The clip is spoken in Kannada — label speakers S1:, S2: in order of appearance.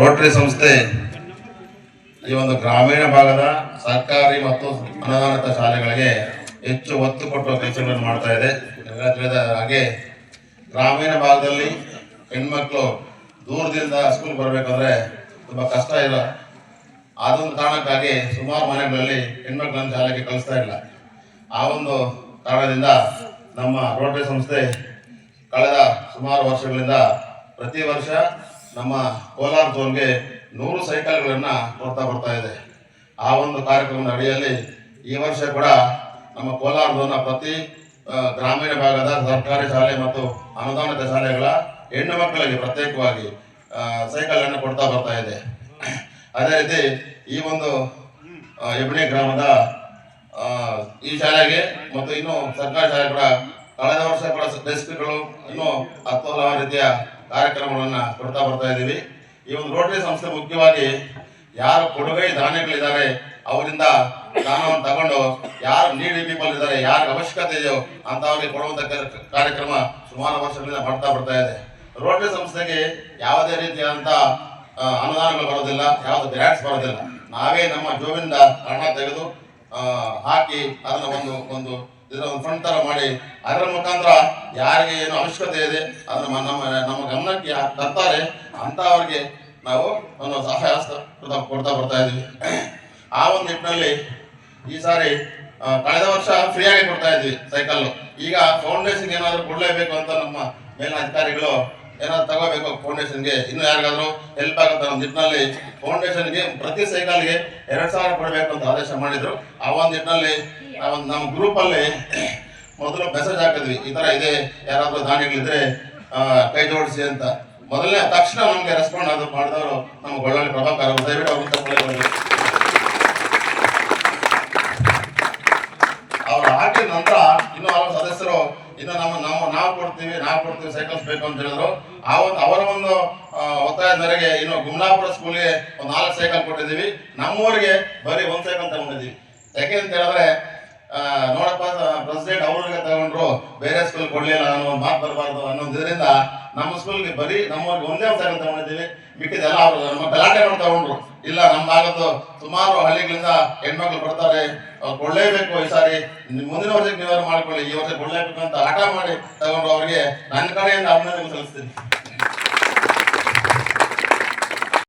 S1: ರೋಟರಿ ಸಂಸ್ಥೆ ಈ ಒಂದು ಗ್ರಾಮೀಣ ಭಾಗದ ಸರ್ಕಾರಿ ಮತ್ತು ಅನುದಾನಿತ ಶಾಲೆಗಳಿಗೆ ಹೆಚ್ಚು ಒತ್ತು ಕೊಟ್ಟು ಕೆಲಸಗಳನ್ನು ಮಾಡ್ತಾ ಇದೆ. ನಿಮ್ಗೆಲ್ಲ ತಿಳಿದ ಹಾಗೆ ಗ್ರಾಮೀಣ ಭಾಗದಲ್ಲಿ ಹೆಣ್ಮಕ್ಳು ದೂರದಿಂದ ಸ್ಕೂಲ್ ಬರಬೇಕಾದ್ರೆ ತುಂಬ ಕಷ್ಟ ಇಲ್ಲ. ಅದೊಂದು ಕಾರಣಕ್ಕಾಗಿ ಸುಮಾರು ಮನೆಗಳಲ್ಲಿ ಹೆಣ್ಮಕ್ಳನ್ನು ಶಾಲೆಗೆ ಕಳಿಸ್ತಾ ಇಲ್ಲ. ಆ ಒಂದು ಕಾರಣದಿಂದ ನಮ್ಮ ರೋಟರಿ ಸಂಸ್ಥೆ ಕಳೆದ ಸುಮಾರು ವರ್ಷಗಳಿಂದ ಪ್ರತಿ ವರ್ಷ ನಮ್ಮ ಕೋಲಾರ ಝೋನ್ಗೆ ನೂರು ಸೈಕಲ್ಗಳನ್ನು ಕೊಡ್ತಾ ಬರ್ತಾ ಇದೆ. ಆ ಒಂದು ಕಾರ್ಯಕ್ರಮದ ಅಡಿಯಲ್ಲಿ ಈ ವರ್ಷ ಕೂಡ ನಮ್ಮ ಕೋಲಾರ ಝೋನ್ನ ಪ್ರತಿ ಗ್ರಾಮೀಣ ಭಾಗದ ಸರ್ಕಾರಿ ಶಾಲೆ ಮತ್ತು ಅನುದಾನಿತ ಶಾಲೆಗಳ ಹೆಣ್ಣು ಮಕ್ಕಳಿಗೆ ಪ್ರತ್ಯೇಕವಾಗಿ ಸೈಕಲನ್ನು ಕೊಡ್ತಾ ಬರ್ತಾ ಇದೆ. ಅದೇ ರೀತಿ ಈ ಒಂದು ಎಬ್ಣಿ ಗ್ರಾಮದ ಈ ಶಾಲೆಗೆ ಮತ್ತು ಇನ್ನು ಸರ್ಕಾರಿ ಶಾಲೆ ಕೂಡ ಕಳೆದ ವರ್ಷ ಕೂಡ ಡೆಸ್ಕ್ಗಳು ಇನ್ನೂ ಹತ್ತು ಹಲವಾರು ರೀತಿಯ ಕಾರ್ಯಕ್ರಮಗಳನ್ನ ಕೊಡ್ತಾ ಬರ್ತಾ ಇದ್ದೀವಿ. ಈ ಒಂದು ರೋಟರಿ ಸಂಸ್ಥೆ ಮುಖ್ಯವಾಗಿ ಯಾರು ಕೊಡುಗೈ ದಾನಿಗಳಿದ್ದಾರೆ ಅವರಿಂದ ದಾನವನ್ನು ತಗೊಂಡು ಯಾರು ನೀಡಿ ಪೀಪಲ್ ಇದ್ದಾರೆ ಯಾರ ಅವಶ್ಯಕತೆ ಇದೆಯೋ ಅಂತವರಿಗೆ ಕೊಡುವಂಥ ಕಾರ್ಯಕ್ರಮ ಸುಮಾರು ವರ್ಷಗಳಿಂದ ಮಾಡ್ತಾ ಬರ್ತಾ ಇದೆ. ರೋಟರಿ ಸಂಸ್ಥೆಗೆ ಯಾವುದೇ ರೀತಿಯಾದಂಥ ಅನುದಾನಗಳು ಬರೋದಿಲ್ಲ, ಯಾವುದು ಗ್ರಾಂಟ್ಸ್ ಬರೋದಿಲ್ಲ. ನಾವೇ ನಮ್ಮ ಜೋಬಿನಿಂದ ಹಣ ತೆಗೆದು ಹಾಕಿ ಅದನ್ನು ಒಂದು ಒಂದು ಇದರ ಒಂದು ಫಂಡ್ ತರ ಮಾಡಿ, ಅದರ ಮುಖಾಂತರ ಯಾರಿಗೆ ಏನು ಅವಶ್ಯಕತೆ ಇದೆ, ಅದನ್ನು ನಮ್ಮ ನಮ್ಮ ಗಮನಕ್ಕೆ ತರ್ತಾರೆ. ತರ್ತಾರೆ ಅಂತವರಿಗೆ ನಾವು ಒಂದು ಸಹಾಯ ಕೊಡ್ತಾ ಬರ್ತಾ ಇದ್ದೀವಿ. ಆ ಒಂದು ನಿಟ್ಟಿನಲ್ಲಿ ಈ ಸಾರಿ ಕಳೆದ ವರ್ಷ ಫ್ರೀಯಾಗಿ ಕೊಡ್ತಾ ಇದ್ವಿ ಸೈಕಲ್ ಈಗ ಫೌಂಡೇಶನ್ ಏನಾದರೂ ಕೊಡ್ಲೇಬೇಕು ಅಂತ ನಮ್ಮ ಮೇಲಿನ ಅಧಿಕಾರಿಗಳು ಏನಾದ್ರು ತಗೋಬೇಕು ಫೌಂಡೇಶನ್ಗೆ ಇನ್ನು ಯಾರಿಗಾದ್ರೂ ಹೆಲ್ಪ್ ಆಗುತ್ತೆ? ಒಂದು ನಿಟ್ಟಿನಲ್ಲಿ ಫೌಂಡೇಶನ್ಗೆ ಪ್ರತಿ ಸೈಕಲ್ಗೆ ಎರಡು ಸಾವಿರ ಕೊಡಬೇಕು ಅಂತ ಆದೇಶ ಮಾಡಿದ್ರು. ಆ ಒಂದು ನಿಟ್ಟಿನಲ್ಲಿ, ಆ ಒಂದು ನಮ್ಮ ಗ್ರೂಪಲ್ಲಿ ಮೊದಲು ಮೆಸೇಜ್ ಹಾಕಿದ್ವಿ. ಈ ಥರ ಇದೆ, ಯಾರಾದರೂ ದಾನಿಗಳಿದ್ರೆ ಕೈ ಜೋಡಿಸಿ ಅಂತ. ಮೊದಲನೇ, ತಕ್ಷಣ ನಮಗೆ ರೆಸ್ಪಾಂಡ್ ಅದು ಮಾಡಿದವರು ನಮ್ಮ ಗೊಳ್ಳಳ್ಳಿ ಪ್ರಭಾಕರ್ ದಯವಿಟ್ಟು ಅವ್ರನ್ನ ತಗೊಳ್ಳಿ. ಅವ್ರು ಹಾಕಿದ ನಂತರ ಇನ್ನು ಹಲವು ಸದಸ್ಯರು ಇನ್ನು ನಮ್ಮ ನಾವು ನಾವು ಕೊಡ್ತೀವಿ ನಾವು ಕೊಡ್ತೀವಿ ಸೈಕಲ್ಸ್ ಬೇಕು ಅಂತ ಹೇಳಿದ್ರು. ಆ ಒಂದು ಅವರ ಒಂದು ಒತ್ತಾಯದ ಮೇರೆಗೆ ಇನ್ನು ಗುಮ್ಲಾಪುರ ಸ್ಕೂಲ್ಗೆ ಒಂದು ನಾಲ್ಕು ಸೈಕಲ್ ಕೊಟ್ಟಿದ್ದೀವಿ. ನಮ್ಮೂರಿಗೆ ಬರೀ ಒಂದು ಸೈಕಲ್ ತಗೊಂಡಿದ್ದೀವಿ. ಯಾಕೆ ಅಂತ ಹೇಳಿದ್ರೆ ನೋಡಪ್ಪ ಪ್ರೆಸಿಡೆಂಟ್ ಅವ್ರಿಗೆ ತಗೊಂಡ್ರು ಬೇರೆ ಸ್ಕೂಲ್ ಕೊಡಲಿಲ್ಲ ಅನ್ನೋ ಮಾತು ಬರಬಾರ್ದು ಅನ್ನೋದ್ರಿಂದ ನಮ್ಮ ಸ್ಕೂಲ್ಗೆ ಬರೀ ನಮ್ಮವ್ರಿಗೆ ಒಂದೇ ಒಂದು ಸೈಕಲ್ ತಗೊಂಡಿದ್ದೀವಿ ಮಿಕ್ಕಿದೆಲ್ಲ ಅವರು ನಮ್ಮ ಗಲಾಟೆ ತಗೊಂಡ್ರು ಇಲ್ಲ ನಮ್ಮ ಭಾಗದ್ದು ಸುಮಾರು ಹಳ್ಳಿಗಳಿಂದ ಹೆಣ್ಮಕ್ಳು ಬರ್ತಾರೆ. ಅವ್ರು ಕೊಳ್ಳೇಬೇಕು ಈ ಸಾರಿ. ಮುಂದಿನ ವರ್ಷಕ್ಕೆ ನೀವಾರು ಮಾಡ್ಕೊಳ್ಳಿ. ಈ ವರ್ಷ ಕೊಳ್ಳೇಬೇಕು ಅಂತ ಹಠ ಮಾಡಿ ತಗೊಂಡು ಅವರಿಗೆ ನನ್ನ ಕಡೆಯಿಂದ ಅಭಿನಂದನೆ ಸಲ್ಲಿಸ್ತೀನಿ.